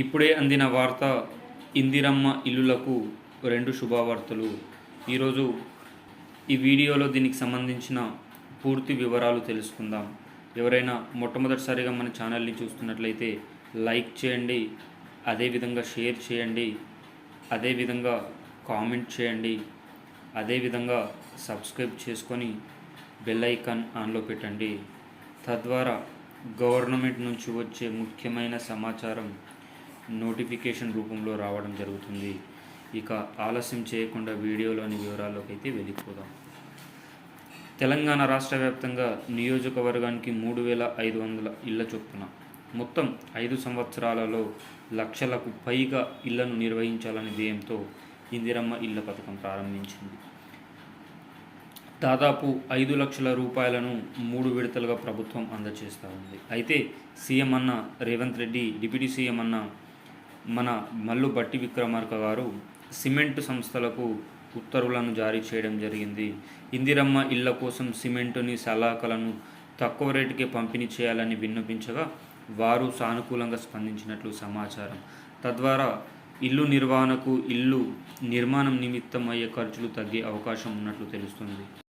ఇప్పుడే అందిన వార్త ఇందిరమ్మ ఇల్లులకు రెండు శుభవార్తలు. ఈరోజు ఈ వీడియోలో దీనికి సంబంధించిన పూర్తి వివరాలు తెలుసుకుందాం. ఎవరైనా మొట్టమొదటిసారిగా మన ఛానల్ని చూస్తున్నట్లయితే లైక్ చేయండి అదేవిధంగా షేర్ చేయండి అదేవిధంగా కామెంట్ చేయండి అదేవిధంగా సబ్స్క్రైబ్ చేసుకొని బెల్ ఐకాన్ ఆన్లో పెట్టండి. తద్వారా గవర్నమెంట్ నుంచి వచ్చే ముఖ్యమైన సమాచారం నోటిఫికేషన్ రూపంలో రావడం జరుగుతుంది. ఇక ఆలస్యం చేయకుండా వీడియోలోని వివరాల్లోకి అయితే వెళ్ళిపోదాం. తెలంగాణ రాష్ట్ర వ్యాప్తంగా నియోజకవర్గానికి మూడు వేల ఐదు వందల ఇళ్ళ చొప్పున మొత్తం ఐదు సంవత్సరాలలో లక్షలకు పైగా ఇళ్ళను నిర్వహించాలనే ధ్యేయంతో ఇందిరమ్మ ఇళ్ళ పథకం ప్రారంభించింది. దాదాపు ఐదు లక్షల రూపాయలను మూడు విడతలుగా ప్రభుత్వం అందజేస్తూ ఉంది. అయితే సీఎం అన్న రేవంత్ రెడ్డి డిప్యూటీ సీఎం అన్న మన మల్లు బట్టి విక్రమార్క గారు సిమెంట్ సంస్థలకు ఉత్తర్వులను జారీ చేయడం జరిగింది. ఇందిరమ్మ ఇళ్ళ కోసం సిమెంటుని సలాకలను తక్కువ రేటుకే పంపిణీ చేయాలని విన్నపించగా వారు సానుకూలంగా స్పందించినట్లు సమాచారం. తద్వారా ఇల్లు నిర్వహణకు ఇల్లు నిర్మాణం నిమిత్తం అయ్యే ఖర్చులు తగ్గే అవకాశం ఉన్నట్లు తెలుస్తుంది.